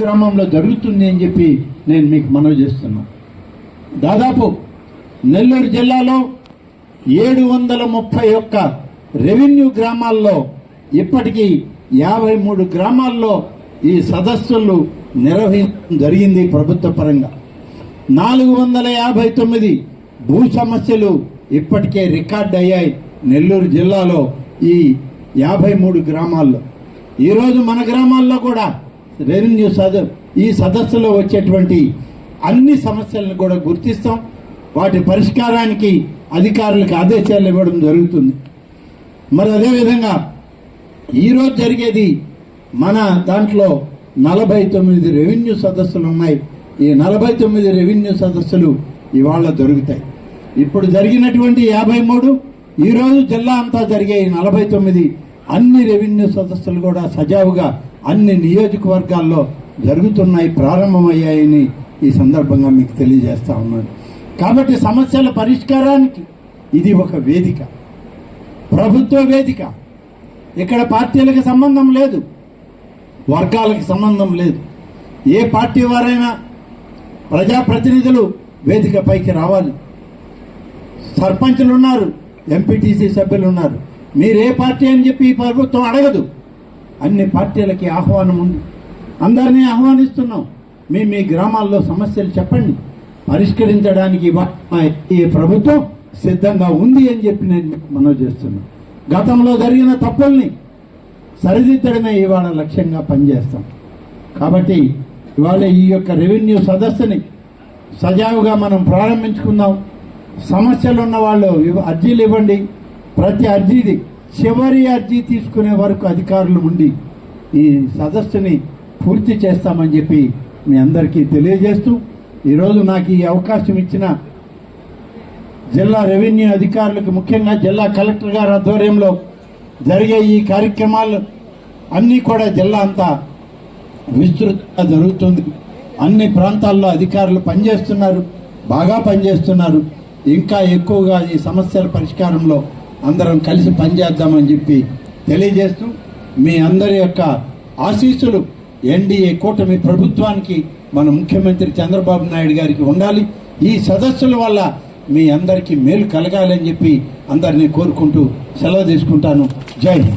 గ్రామంలో జరుగుతుంది అని చెప్పి నేను మీకు మనవి చేస్తున్నా. దాదాపు నెల్లూరు జిల్లాలో ఏడు వందల ముప్పై ఒక్క రెవెన్యూ గ్రామాల్లో ఇప్పటికీ యాభై మూడు గ్రామాల్లో ఈ సదస్సులు నిర్వహించడం జరిగింది ప్రభుత్వ పరంగా. నాలుగు వందల యాభై తొమ్మిది భూ సమస్యలు ఇప్పటికే రికార్డ్ అయ్యాయి నెల్లూరు జిల్లాలో ఈ యాభై మూడు గ్రామాల్లో. ఈరోజు మన గ్రామాల్లో కూడా రెవెన్యూ సద ఈ సదస్సులో వచ్చేటువంటి అన్ని సమస్యలను కూడా గుర్తిస్తాం. వాటి పరిష్కారానికి అధికారులకు ఆదేశాలు ఇవ్వడం జరుగుతుంది. మరి అదేవిధంగా ఈరోజు జరిగేది మన దాంట్లో నలభై తొమ్మిది రెవెన్యూ సదస్సులు ఉన్నాయి. ఈ నలభై తొమ్మిది రెవెన్యూ సదస్సులు ఇవాళ జరుగుతాయి ఇప్పుడు జరిగినటువంటి యాభై మూడు ఈరోజు జిల్లా అంతా జరిగే ఈ నలభై తొమ్మిది అన్ని రెవెన్యూ సదస్సులు కూడా సజావుగా అన్ని నియోజకవర్గాల్లో జరుగుతున్నాయి ప్రారంభమయ్యాయని ఈ సందర్భంగా మీకు తెలియజేస్తా ఉన్నాను. కాబట్టి సమస్యల పరిష్కారానికి ఇది ఒక వేదిక. ప్రభుత్వ వేదిక. ఇక్కడ పార్టీలకు సంబంధం లేదు. వర్గాలకు సంబంధం లేదు. ఏ పార్టీ వారైనా ప్రజాప్రతినిధులు వేదిక పైకి రావాలి. సర్పంచులు ఉన్నారు ఎంపీటీసీ సభ్యులు ఉన్నారు మీరు ఏ పార్టీ అని చెప్పి ఈ ప్రభుత్వం అడగదు. అన్ని పార్టీలకి ఆహ్వానం ఉంది. అందరినీ ఆహ్వానిస్తున్నాం. మీ మీ గ్రామాల్లో సమస్యలు చెప్పండి. పరిష్కరించడానికి ఈ ప్రభుత్వం సిద్ధంగా ఉంది అని చెప్పి నేను మీకు మనవి చేస్తున్నా. గతంలో జరిగిన తప్పుల్ని సరిదిద్దడమే ఇవాళ లక్ష్యంగా పనిచేస్తాం. కాబట్టి ఇవాళ ఈ యొక్క రెవెన్యూ సదస్సుని సజావుగా మనం ప్రారంభించుకుందాం. సమస్యలు ఉన్న వాళ్ళు అర్జీలు ఇవ్వండి. ప్రతి అర్జీది చివరి అర్జీ తీసుకునే వరకు అధికారులు ఉండి ఈ సదస్సుని పూర్తి చేస్తామని చెప్పి మీ అందరికీ తెలియజేస్తూ ఈరోజు నాకు ఈ అవకాశం ఇచ్చిన జిల్లా రెవెన్యూ అధికారులకు ముఖ్యంగా జిల్లా కలెక్టర్ గారి ఆధ్వర్యంలో జరిగే ఈ కార్యక్రమాలు అన్నీ కూడా జిల్లా అంతా విస్తృతంగా జరుగుతుంది. అన్ని ప్రాంతాల్లో అధికారులు పనిచేస్తున్నారు బాగా పనిచేస్తున్నారు. ఇంకా ఎక్కువగా ఈ సమస్యల పరిష్కారంలో అందరం కలిసి పనిచేద్దామని చెప్పి తెలియజేస్తూ మీ అందరి యొక్క ఆశీస్సులు ఎన్డీఏ కూటమి ప్రభుత్వానికి మన ముఖ్యమంత్రి చంద్రబాబు నాయుడు గారికి ఉండాలి. ఈ సదస్సుల వల్ల మీ అందరికీ మేలు కలగాలని చెప్పి అందరినీ కోరుకుంటూ సెలవు తీసుకుంటాను. జై హింద్.